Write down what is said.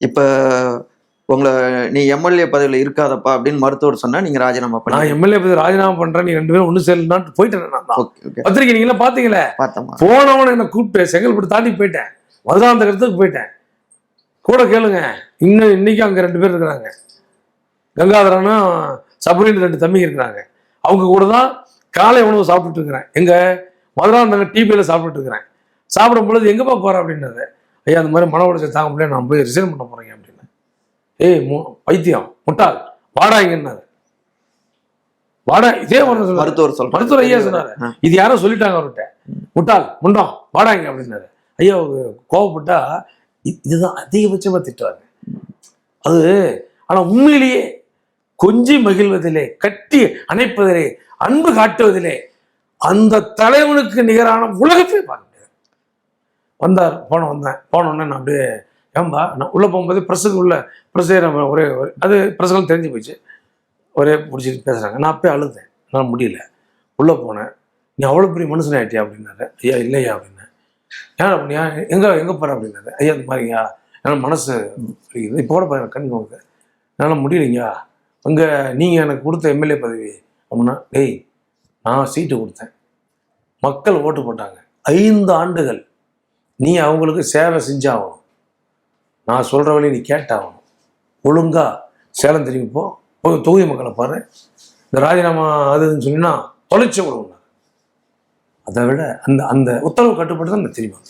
இப்ப உங்களை நீ எம்எல்ஏ பதவியில இருக்காதப்பா அப்படின்னு மருத்துவர் சொன்னா நீங்க ராஜினாமா நான் பண்ணி எம்எல்ஏ பத்தி ராஜினாமா பண்றேன் நீ ரெண்டு பேரும் ஒண்ணு சேரலான்ட்டு போயிட்டேன் பத்திரிக்கை நீங்களா பாத்தீங்களே? பார்த்தோமா போனவன என்ன கூப்பிட்டு செங்கல்பட்டு தாண்டி போயிட்டேன். மதுராந்தகத்துக்கு போயிட்டேன். கூட கேளுங்க. இன்னும் இன்னைக்கு அங்க ரெண்டு பேர் இருக்கிறாங்க. கங்காதரனும் சபரின்னு ரெண்டு தம்பிங்க இருக்கிறாங்க. அவங்க கூட தான் காலை உணவு சாப்பிட்டுட்டு இருக்கிறேன். எங்க மதுராந்தகம் டிபியில் சாப்பிட்டுட்டு இருக்கிறேன். சாப்பிடும் பொழுது எங்கப்பா போற அப்படின்னாரு. ஐயா அந்த மாதிரி மன உடச்சல் தாங்க முடியல நான் போய் ரிசைன் பண்ண போறேங்க அப்படின்னு. ஏய் மு பைத்தியம் முட்டாள் வாடா இங்கன்னாரு வாடா இதே சொல்லுவாரு மருத்துவர் சொல்றாரு. மருத்துவர் ஐயா சொன்னாரு. இது யாரோ சொல்லிட்டாங்க அவர்கிட்ட. முட்டாள் முண்டம் வாடாங்க அப்படின்னாரு. ஐயா கோவப்பட்டா இதுதான் அதிகபட்சமா திட்டுவாங்க அது ஆனா உண்மையிலேயே கொஞ்சி மகிழ்வதிலே கட்டி அணைப்பதிலே அன்பு காட்டுவதிலே அந்த தலைவனுக்கு நிகரான உலகத்தை பார்க்க முடியாது வந்தார். போன வந்தேன். போன உடனே நான் அப்படியே ஏம்பா நான் உள்ளே போகும்போது ப்ரெஸ்ஸுக்கு உள்ள ப்ரெஸ்ஸே நம்ம ஒரே அது ப்ரெஸ்ஸுகள் தெரிஞ்சு போச்சு. ஒரே பிடிச்சிட்டு பேசுகிறாங்க நான் அப்பயே அழுதேன். என்னால் முடியல. உள்ளே போனேன். நீ அவ்வளோ பெரிய மனுஷன் ஆகிட்டியா அப்படின்னாரு. ஐயா இல்லையா அப்படின்னேன் ஏன் அப்படியா எங்கே எங்கே போகிற அப்படின்னாரு. ஐயா இந்த மாதிரியா என்னால் மனசு பிடிக்குது இப்போ கூட பாருங்க கண் நோக்கு என்னால் முடியலைங்க. அங்கே நீங்கள் எனக்கு கொடுத்த எம்எல்ஏ பதவி அப்படின்னா டேய் நான் சீட்டு கொடுத்தேன். மக்கள் ஓட்டு போட்டாங்க. ஐந்து ஆண்டுகள். நீ அவங்களுக்கு சேவை செஞ்சாகணும். நான் சொல்கிற வழி நீ கேட்டாகணும். ஒழுங்காக சேலம் திரும்பி போ. போய் தொகுதி மக்களை பாரு. இந்த ராஜினாமா அதுன்னு சொன்னால் தொலைச்ச விடுவோம் அதை விட அந்த அந்த உத்தரவு கட்டுப்பட்டு தான் நான் தெரியும்.